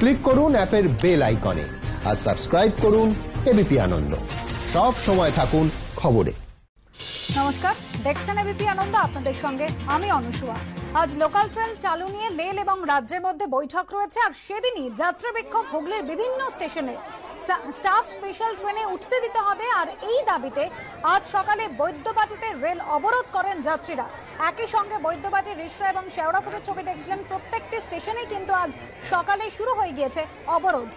Click করুন অ্যাপের bell আইকনে আর সাবস্ক্রাইব করুন এবিপি আনন্দ। সব সময় থাকুন খবরে। নমস্কার, দেখছেন এবিপি আনন্দ আপনাদের সঙ্গে, আমি অনুসুয়া। আজ লোকাল ট্রেন চালু নিয়ে লেল এবং রাজ্যের মধ্যে বৈঠক রয়েছে, আর সেদিনই যাত্রা বিক্ষোভ হুগলির বিভিন্ন স্টেশনে স্টাফ স্পেশাল ট্রেনে উঠতে দিতে হবে, আর এই দাবিতে আজ সকালে বৈদ্যবাটিতে রেল অবরোধ করেন যাত্রীরা। একই সঙ্গে বৈদ্যবাটি রিসরা এবং শেওড়াপুরের ছবি দেখছিলেন, প্রত্যেকটি স্টেশনেই কিন্তু আজ সকালে শুরু হয়ে গিয়েছে অবরোধ।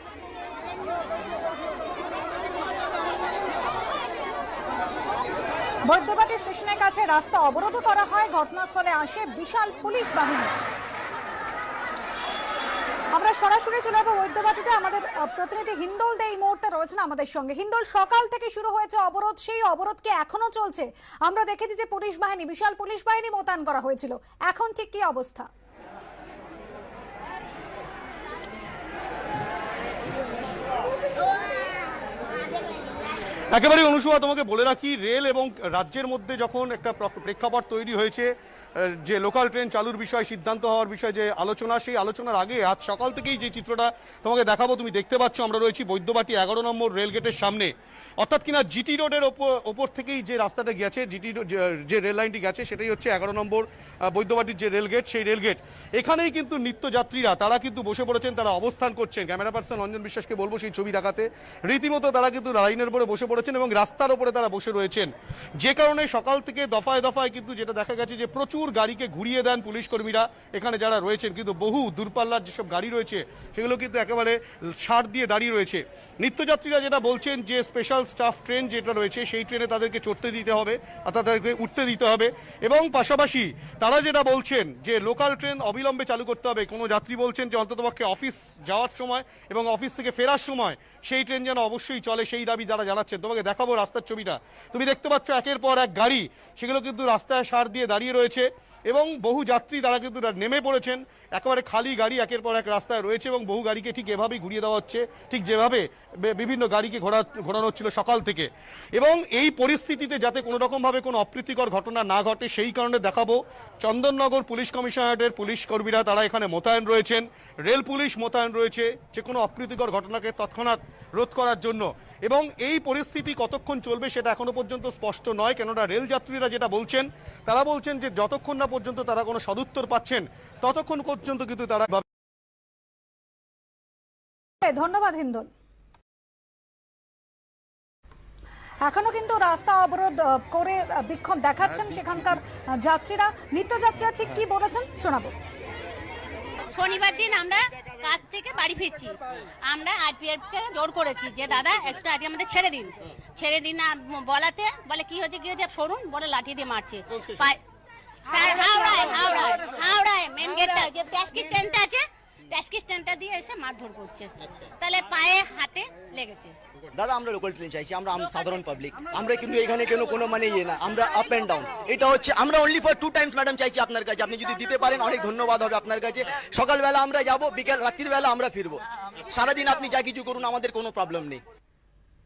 বৈদ্যবাটি স্টেশনের কাছে রাস্তা অবরোধ করা হয়। ঘটনাস্থলে আসে বিশাল পুলিশ বাহিনী। আমরা সরাসরি চলে যাব বৈদ্যবাটিতে। আমাদের প্রতিনিধি হিন্দোল দে এই মুহূর্তে রয়েছেন আমাদের সঙ্গে। হিন্দোল, সকাল থেকে শুরু হয়েছে অবরোধ। সেই অবরোধ কি এখনও চলছে? আমরা দেখেছি যে পুলিশ বাহিনী, বিশাল পুলিশ বাহিনী মোতায়েন করা হয়েছিল। এখন ঠিক কি অবস্থা? একেবারে অনুসভা তোমাকে বলে রাখি, রেল এবং রাজ্যের মধ্যে যখন একটা প্রেক্ষাপট তৈরি হয়েছে যে লোকাল ট্রেন চালুর বিষয়, সিদ্ধান্ত হওয়ার বিষয়ে যে আলোচনা, সেই আলোচনার আগে আজ সকাল থেকেই যে চিত্রটা তোমাকে দেখাবো, তুমি দেখতে পাচ্ছ, আমরা রয়েছি বৈদ্যবাটি এগারো নম্বর রেল গেটের সামনে। অর্থাৎ কিনা জিটি রোডের ওপর থেকেই যে রাস্তাটা গেছে, জিটি যে রেল লাইনটি গেছে, সেটাই হচ্ছে এগারো নম্বর বৈদ্যবাটির যে রেল গেট, সেই রেল গেট। এখানেই কিন্তু নিত্যযাত্রীরা, তারা কিন্তু বসে পড়েছেন, তারা অবস্থান করছেন। ক্যামেরা পার্সন অঞ্জন বিশ্বাসকে বলব সেই ছবি দেখাতে। রীতিমতো তারা কিন্তু লাইনের উপরে বসে পড়েছেন এবং রাস্তার উপরে তারা বসে রয়েছেন। যে কারণে সকাল থেকে দফায় দফায় কিন্তু যেটা দেখা গেছে যে প্রচুর গাড়িকে ঘুরিয়ে দেন পুলিশ কর্মীরা এখানে যারা রয়েছেন কিন্তু বহু দূরপাল্লার যেসব গাড়ি রয়েছে, সেগুলো কিন্তু একেবারে সার দিয়ে দাঁড়িয়ে রয়েছে। নিত্যযাত্রীরা যেটা বলছেন যে স্পেশাল স্টাফ ট্রেন যেটা রয়েছে, সেই ট্রেনে তাদেরকে চড়তে দিতে হবে অর্থাৎ তাদেরকে উঠতে দিতে হবে। এবং পাশাপাশি তারা যেটা বলছেন যে লোকাল ট্রেন অবিলম্বে চালু করতে হবে। কোনো যাত্রী বলছেন যে অন্ততপক্ষে অফিস যাওয়ার সময় এবং অফিস থেকে ফেরার সময় সেই ট্রেন যেন অবশ্যই চলে, সেই দাবি যারা জানাচ্ছেন। তোমাকে দেখাবো রাস্তার ছবিটা। তুমি দেখতে পাচ্ছ একের পর এক গাড়ি। সেগুলো কিন্তু রাস্তায় সার দিয়ে দাঁড়িয়ে রয়েছে। এবং বহু যাত্রী তারা কিন্তু নেমে পড়েছেন। একেবারে খালি গাড়ি একের পর এক রাস্তায় রয়েছে এবং বহু গাড়িকে ঠিক এভাবেই ঘুরিয়ে দেওয়া হচ্ছে। ঠিক যেভাবে বিভিন্ন গাড়িকে ঘোরা ঘোরানো হচ্ছিল সকাল থেকে। এবং এই পরিস্থিতিতে যাতে কোনো রকমভাবে কোনো অপ্রীতিকর ঘটনা না ঘটে, সেই কারণে দেখাবো চন্দননগর পুলিশ কমিশনারেটের পুলিশ কর্মীরা তারা এখানে মোতায়েন রয়েছেন। রেল পুলিশ মোতায়েন রয়েছে যে কোনো অপ্রীতিকর ঘটনাকে তৎক্ষণাৎ রোধ করার জন্য। এবং এই পরিস্থিতি কতক্ষণ চলবে সেটা এখনও পর্যন্ত স্পষ্ট নয়। কেননা রেল যাত্রীরা যেটা বলছেন, তারা বলছেন যে যতক্ষণ না পর্যন্ত তারা কোনো সদুত্তর পাচ্ছেন ততক্ষণ পর্যন্ত কিন্তু তারা ধন্যবাদ হিন্দোল। এখনও কিন্তু রাস্তা অবরোধ করে বিক্ষোভ দেখাচ্ছেন সেখানকার আহ, যাত্রীরা। নিত্যযাত্রীরা ঠিক কি বলেছেন? শোনাবো। শনিবার দিন আমরা কাজ থেকে বাড়ি ফিরছি। আমরা আরপিএফ কে জোর করেছি যে দাদা একটু আজকে আমাদের ছেড়ে দিন। ছেড়ে দিন না বলাতে বলে কি হয়েছে কি হয়েছে? সরুন বলে লাঠি দিয়ে মারছে। স্যার হাওড়ায় হাওড়ায় হাওড়ায় মেন গেটটা যে ট্যাক্সি স্ট্যান্ডটা আছে ট্যাক্সি স্ট্যান্ডটা দিয়ে এসে মারধর করছে। তাহলে পায়ে হাতে লেগেছে। দাদা আমরা লোকাল ট্রেন চাইছি আমরা সাধারণ পাবলিক আমরা কিন্তু এখানে কেন কোনো মানে ইয়ে না আমরা আপ অ্যান্ড ডাউন এটা হচ্ছে আমরা only for two times madam চাইছি আপনার কাছে। আপনি যদি দিতে পারেন অনেক ধন্যবাদ হবে আপনার কাছে। সকালবেলা আমরা যাব বিকেল রাত্রির বেলা আমরা ফিরবো। সারাদিন আপনি যা কিছু করুন আমাদের কোনো প্রবলেম নেই।